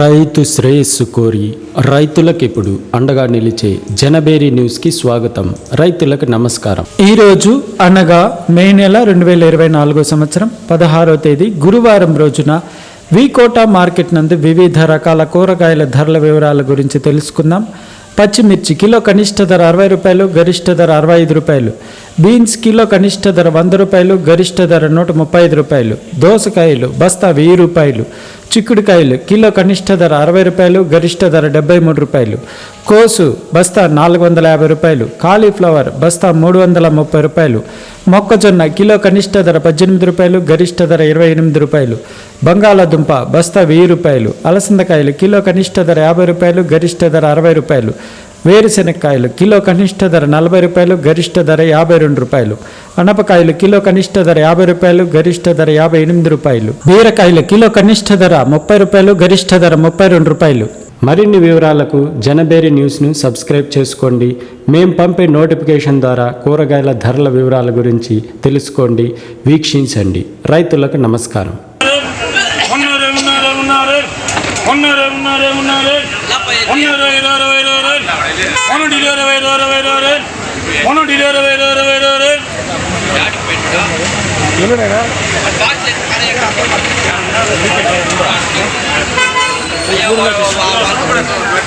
రైతు శ్రేయస్సు కోరి రైతులకు ఇప్పుడు అండగా నిలిచే జనబేరి న్యూస్కి స్వాగతం. రైతులకు నమస్కారం. ఈరోజు అనగా మే నెల రెండు వేల ఇరవై నాలుగో సంవత్సరం పదహారో తేదీ గురువారం రోజున వికోట మార్కెట్ నందు వివిధ రకాల కూరగాయల ధరల వివరాల గురించి తెలుసుకుందాం. పచ్చిమిర్చి కిలో కనిష్ట ధర అరవై రూపాయలు గరిష్ట ధర అరవై ఐదు రూపాయలు. బీన్స్ కిలో కనిష్ట ధర వంద రూపాయలు గరిష్ట ధర నూట ముప్పై ఐదు రూపాయలు. దోసకాయలు బస్తా వెయ్యి రూపాయలు. చిక్కుడుకాయలు కిలో కనిష్ట ధర అరవై రూపాయలు గరిష్ట ధర డెబ్బై మూడు రూపాయలు. కోసు బస్తా నాలుగు వందల యాభై రూపాయలు. కాలీఫ్లవర్ బస్తా మూడు వందల ముప్పై రూపాయలు. మొక్కజొన్న కిలో కనిష్ట ధర పద్దెనిమిది రూపాయలు గరిష్ట ధర ఇరవై ఎనిమిది రూపాయలు. బంగాళాదుంప బస్తా వెయ్యి రూపాయలు. అలసందకాయలు కిలో కనిష్ట ధర యాభై రూపాయలు గరిష్ట ధర అరవై రూపాయలు. వేరుశెనక్కాయలు కిలో కనిష్ట ధర నలభై రూపాయలు గరిష్ట ధర యాభై రెండు రూపాయలు. అనపకాయలు కిలో కనిష్ట ధర యాభై రూపాయలు గరిష్ట ధర యాభై ఎనిమిది రూపాయలు. బీరకాయలు కిలో కనిష్ట ధర ముప్పై రూపాయలు గరిష్ట ధర ముప్పై రెండు రూపాయలు. మరిన్ని వివరాలకు జనబేరి న్యూస్ను సబ్స్క్రైబ్ చేసుకోండి. మేము పంపే నోటిఫికేషన్ ద్వారా కూరగాయల ధరల వివరాల గురించి తెలుసుకోండి వీక్షించండి. రైతులకు నమస్కారం. ఇరవై రెండు ఇరవై ఇరవై ఇరవై రెండు ఇరవై ఇరవై ఇరవై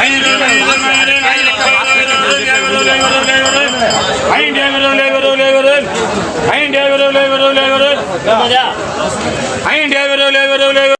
ஐந்து ஐந்து